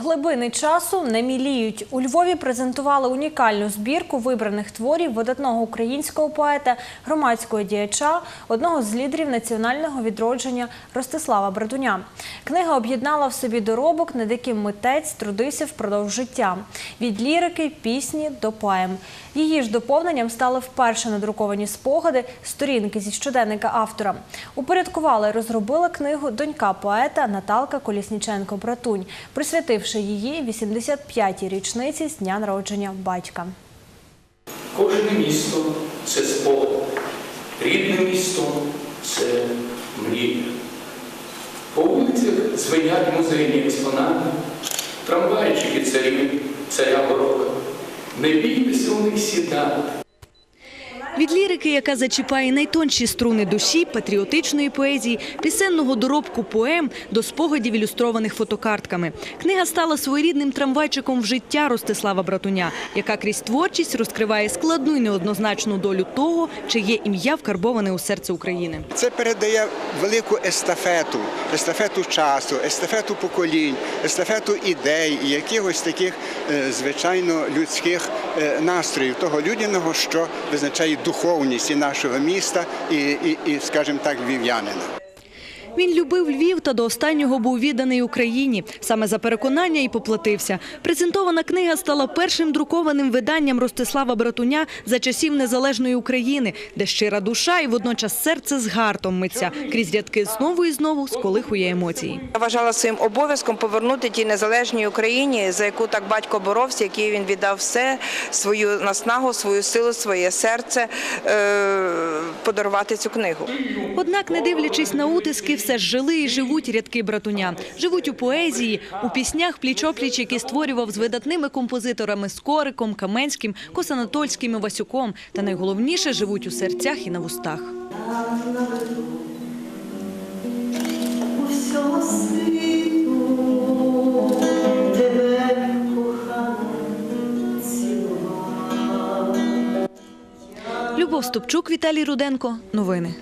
Глибини часу не міліють. У Львові презентували унікальну збірку вибраних творів видатного українського поета, громадського діяча, одного з лідерів національного відродження Ростислава Брадуня. Книга об'єднала в собі доробок, над яким митець трудився впродовж життя від лірики, пісні до поем. Її ж доповненням стали вперше надруковані спогади, сторінки зі щоденника автора. Упорядкувала і розробила книгу донька поета Наталка Колісніченко-Братунь, присвятивши її 85-й річниці з дня народження батька. Кожне місто це спогад, рідне місто це мрія. По вулицях звенять музейні експонати, трамвайчики царів, царя Горока. Не бійтеся у них сідати. Від лірики, яка зачіпає найтонші струни душі, патріотичної поезії, пісенного доробку поем до спогадів, ілюстрованих фотокартками. Книга стала своєрідним трамвайчиком в життя Ростислава Братуня, яка крізь творчість розкриває складну і неоднозначну долю того, чиє ім'я вкарбоване у серце України. Це передає велику естафету, естафету часу, естафету поколінь, естафету ідей і якихось таких е, звичайно людських е, настроїв, того людяного, що визначає духовність і нашого міста, і, і, і скажімо так, львів'янина. Він любив Львів та до останнього був відданий Україні. Саме за переконання і поплатився. Презентована книга стала першим друкованим виданням Ростислава Братуня за часів незалежної України, де щира душа і водночас серце з гартом митця. Крізь рядки знову і знову сколихує емоції. Я вважала своїм обов'язком повернути тій незалежній Україні, за яку так батько боровся, який він віддав все, свою наснагу, свою силу, своє серце, е, подарувати цю книгу. Однак, не дивлячись на утиски, все ж жили і живуть рядки братуня. Живуть у поезії, у піснях пліч-опліч, які створював з видатними композиторами Скориком, Каменським, Косанатольським і Васюком. Та найголовніше живуть у серцях і на вустах. Любов Стопчук, Віталій Руденко. Новини.